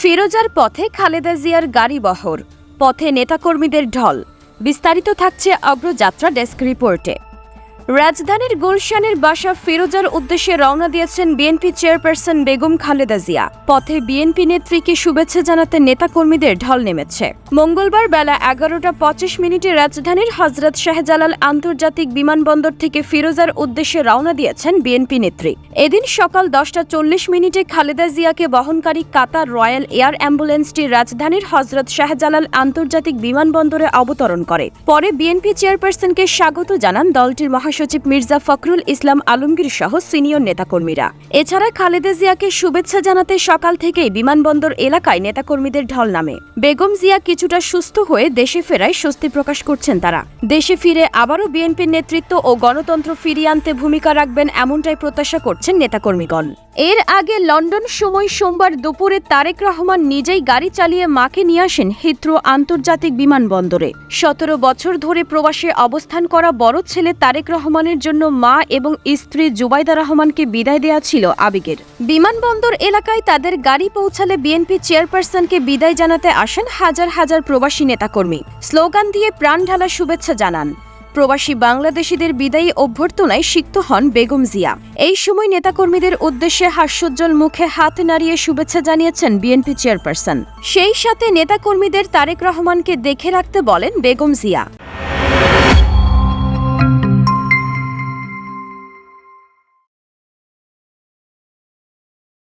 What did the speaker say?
ফিরোজার পথে খালেদা জিয়ার গাড়ি বহর পথে নেতাকর্মীদের ঢল। বিস্তারিত থাকছে অগ্রযাত্রা ডেস্ক রিপোর্টে। রাজধানীর গুলশানের বাসা ফিরোজার উদ্দেশ্যে রওনা দিয়েছেন বিএনপি চেয়ারপারসন বেগম খালেদা জিয়া। পথে বিএনপি নেত্রীকে শুভেচ্ছা জানাতে নেতাকর্মীদের ঢল নেমেছে। মঙ্গলবার বেলা এগারোটা পঁচিশ মিনিটে রাজধানীর হজরত শাহজালাল আন্তর্জাতিক বিমানবন্দর থেকে ফিরোজার উদ্দেশ্যে রওনা দিয়েছেন বিএনপি নেত্রী। এদিন সকাল দশটা চল্লিশ মিনিটে খালেদা জিয়াকে বহনকারী কাতার রয়্যাল এয়ার অ্যাম্বুলেন্সটি রাজধানীর হজরত শাহজালাল আন্তর্জাতিক বিমানবন্দরে অবতরণ করে। পরে বিএনপি চেয়ারপারসনকে স্বাগত জানান দলটির মহাসচিব মির্জা ফখরুল ইসলাম আলমগীর সহ সিনিয়র নেতাকর্মীরা। এছাড়া খালেদা জিয়াকে শুভেচ্ছা জানাতে সকাল থেকেই বিমানবন্দর এলাকায় নেতাকর্মীদের ঢল নামে। বেগম জিয়া কিছুটা সুস্থ হয়ে দেশে ফেরায় স্বস্তি প্রকাশ করছেন তারা। দেশে ফিরে আবারও বিএনপির নেতৃত্ব ও গণতন্ত্র ফিরিয়ে আনতে ভূমিকা রাখবেন এমনটাই প্রত্যাশা করছেন নেতাকর্মীগণ। এর আগে লন্ডন সময় সোমবার দুপুরে তারেক রহমান নিজেই গাড়ি চালিয়ে মাকে নিয়ে আসেন হিথ্রো আন্তর্জাতিক বিমানবন্দরে। সতেরো বছর ধরে প্রবাসে অবস্থান করা বড় ছেলে তারেক রহমানের জন্য মা এবং স্ত্রী জুবাইদা রহমানকে বিদায় দেওয়া ছিল আবেগের। বিমানবন্দর এলাকায় তাদের গাড়ি পৌঁছালে বিএনপি চেয়ারপারসনকে বিদায় জানাতে আসেন হাজার হাজার প্রবাসী নেতাকর্মী। স্লোগান দিয়ে প্রাণ ঢালা শুভেচ্ছা জানান। প্রবাসী বাংলাদেশিদের বিদায়ী অভ্যর্থনায় সিক্ত হন বেগম জিয়া। এই সময় নেতাকর্মীদের উদ্দেশ্যে হাস্যোজ্জ্বল মুখে হাত নাড়িয়ে শুভেচ্ছা জানিয়েছেন বিএনপি চেয়ারপারসন। সেই সাথে নেতাকর্মীদের তারেক রহমানকে দেখে রাখতে বলেন বেগম জিয়া।